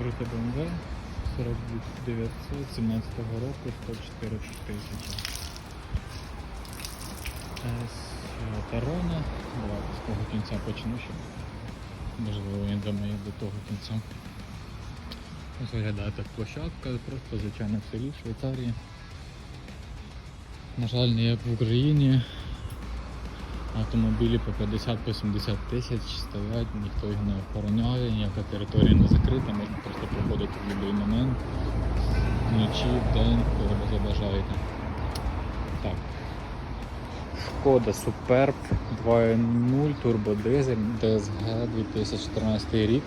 Відкрите BMW 40917 року 104 тисячі. Тарона. Давайте з того кінця почну, щоб можливо він до мене до того кінця. Ось виглядає так площадка, просто звичайно в селі в Швейцарії. На жаль, не як в Україні. Автомобілі по 50-80 тисяч стоять, ніхто їх не охороняє, ніяка територія не закрита, можна просто проходити в будь-який момент, вночі, вдень, коли ви забажаєте. Так. Шкода Superb 2.0 турбодизель DSG 2014 рік.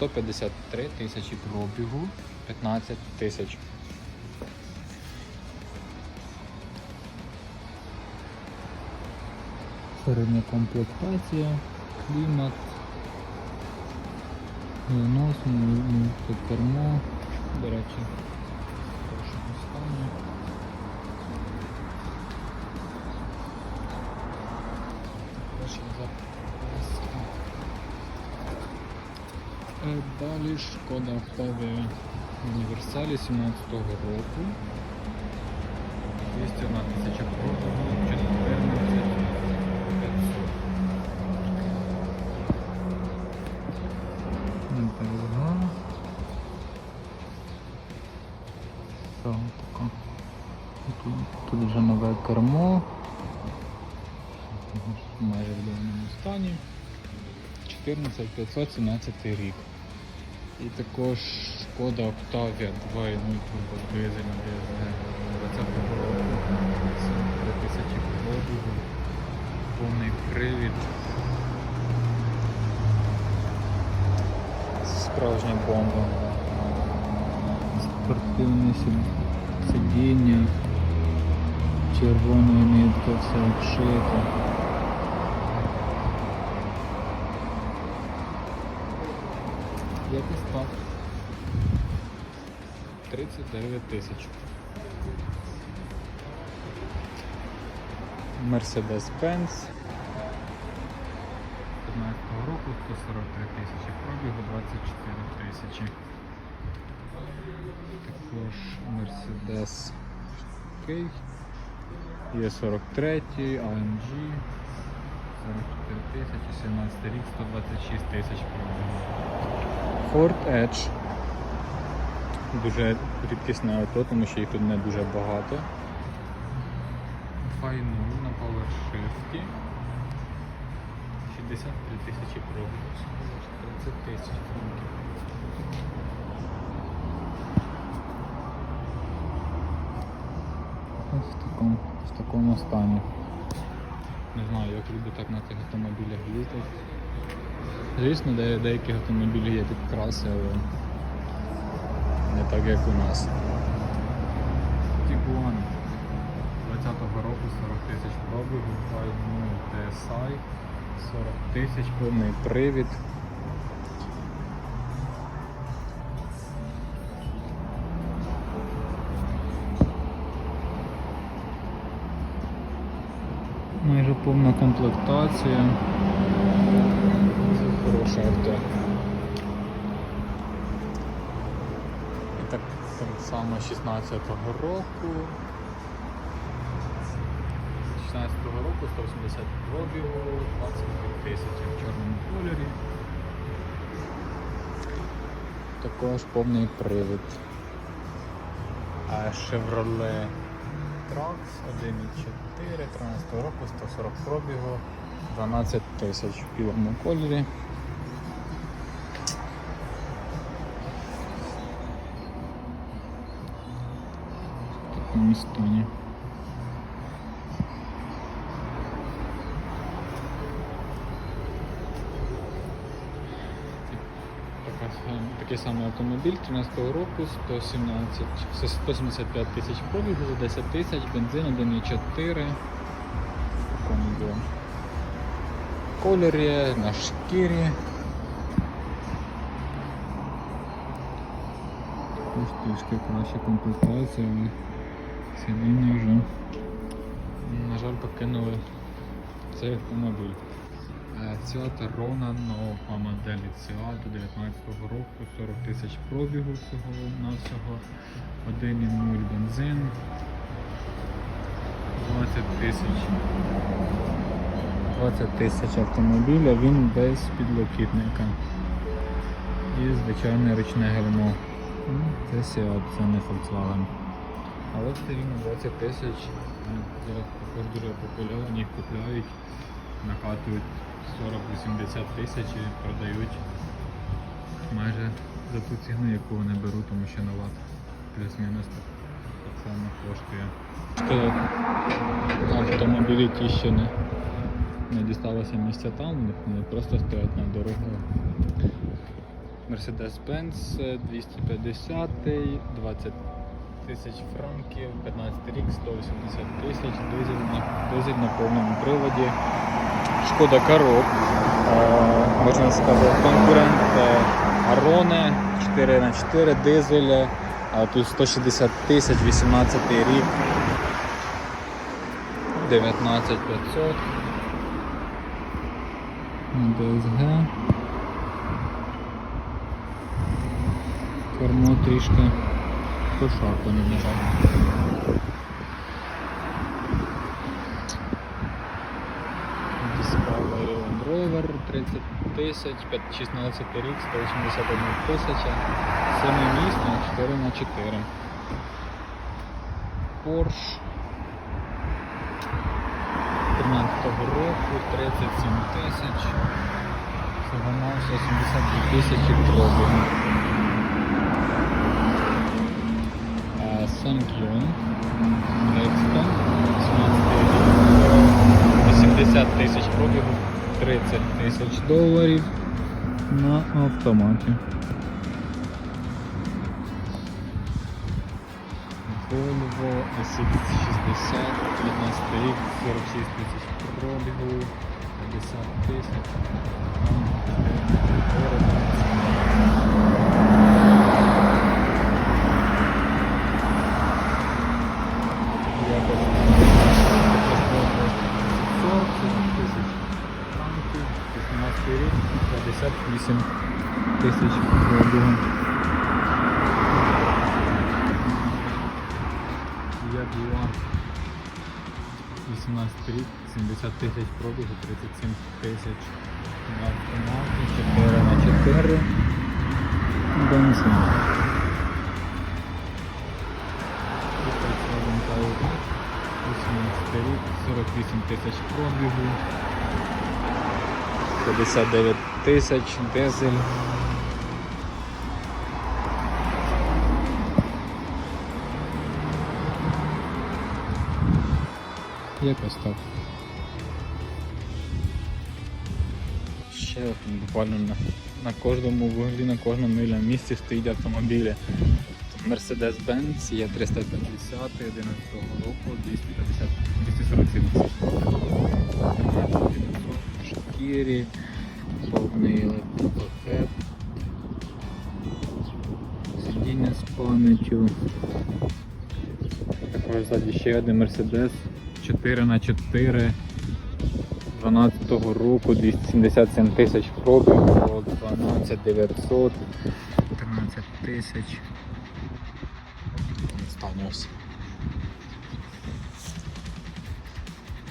153 тисячі пробігу, 15 тисяч. Середня комплектація, клімат, виносимо, кермо, до речі, хорошому стані. Е, Далі шкода Octavia універсалі 17 року. 201 тисяча пробігу, 14 Тут, вже нове кермо. Майже в даному стані. 14 517 рік. І також шкода Octavia 2.0 турбо дизель DSG 20 року. 43 тисячі пробігу. Повний привід. Справжня бомба. Спортивне сидіння. Червоною ниткою все обшито. Якось так. 39 тисяч. Mercedes-Benz 15 року 143 тисячі пробігу 24 тисячі. Також Mercedes K є 43 AMG 44 тисячі, 17 рік, 126 тисяч пробігу. Ford Edge. Дуже рідкісне авто, тому що їх тут не дуже багато. Файну на PowerShift. 63 тисячі пробігу. 30 тисяч пробігів. Ось в такому, в такому стані. Не знаю, як люди так на тих автомобілях їздять. Звісно, де, деякі автомобілі є підкраси, але не так як у нас. Тігуан 20-го року 40 тисяч пробігу, ну, TSI 40 тисяч, повний привід. Повна комплектація. Це хороше авто. І так, само 16-го року. 16-го року 180 пробігу, 22 тисячі в чорному кольорі. Також повний привід. А Chevrolet Trax 1.4 13 року, 140 пробігу, 12 тисяч в білому кольорі. В такому стані. Такий самий автомобіль 13 року, 117, 175 тисяч пробігу, 10 тисяч, бензин 1,4. В. Кольорі, на шкірі. Також трішки краща комплектація, але сидіння вже, на жаль, покинули цей автомобіль. Seat Rona, нова модель Seat 19-го року, 40 тисяч пробігу всього навсього 1,0 бензин, 20 тисяч 20 тисяч автомобіля, він без підлокітника. І звичайне ручне гальмо. Ну, Це Seat, це не Volkswagen. Але все рівно 20 тисяч. Зараз також дуже популярні, купляють, накатують 40-80 тисяч і продають майже за ту ціну, яку вони беруть, тому що нова плюс-мінус так, само коштує. Автомобілі ті, що не, не дісталося місця там, вони просто стоять на дорогах. Mercedes-Benz 250, 20 тисяч франків, 15 рік, 180 тисяч, дизель на, дизель на повному приводі. Шкода Кароб, е, можна сказати, конкурент е, Ароне 4х4 дизель, а тут 160 тисяч, 18 рік, 19500. ДСГ. Кермо трішки пошарпане, на жаль. Land 30 тисяч, 5 16 рік, 181 тисяча, 7 місць 4 на 4 Porsche 13-го року, 37 тисяч, на 72 тисячі пробігу. Санкюн, 80 тисяч пробігу, 30 тисяч доларів на автоматі. Volvo SX60, 19 рік, 46 тисяч пробігу, 50 тисяч. франків, 18 рік, 58 тисяч пробігу. Ягуар 18 рік, 70 тисяч пробігу, 37 тисяч на автоматі, 4 на 4 бензин. Volkswagen 18 рік, 48 тисяч пробігу, 59 тисяч дизель. Якось так. Ще буквально на, на кожному вуглі, на кожному мильному місці стоїть автомобілі. Mercedes-Benz є 350 11 року, 250, 247 тисяч. Шкірі, повний електропакет, сидіння з пам'яттю. Також ззаді ще один Mercedes 4 на 4 12 року, 277 тисяч пробігу, 12 900, 13 тисяч. Останнє.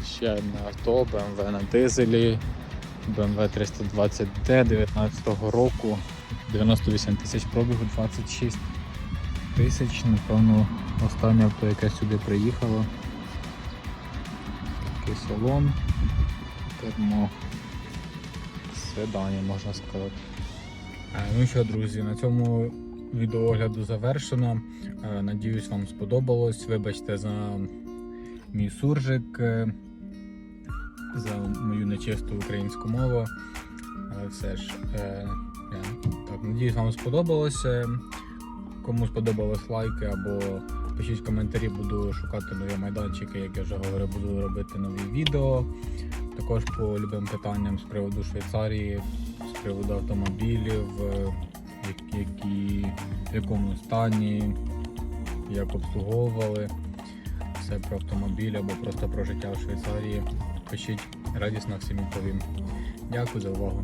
Ще одне авто, BMW на дизелі, BMW 320D 19 року, 98 тисяч пробігу, 26 тисяч, напевно, останнє авто, яке сюди приїхало. Такий салон, термо, седані, можна сказати. Е, Ну що, друзі, на цьому відеоогляду завершено. Е, Надіюсь, вам сподобалось. Вибачте за мій суржик, е, за мою нечисту українську мову. Але все ж, е, я, так, надіюсь, вам сподобалось. Е, Кому сподобалось лайки або пишіть коментарі, буду шукати нові майданчики, як я вже говорив, буду робити нові відео. Також по любим питанням з приводу Швейцарії, з приводу автомобілів, е, які в якому стані, як обслуговували, все про автомобіль або просто про життя в Швейцарії. Пишіть радісно всім відповім. Дякую за увагу.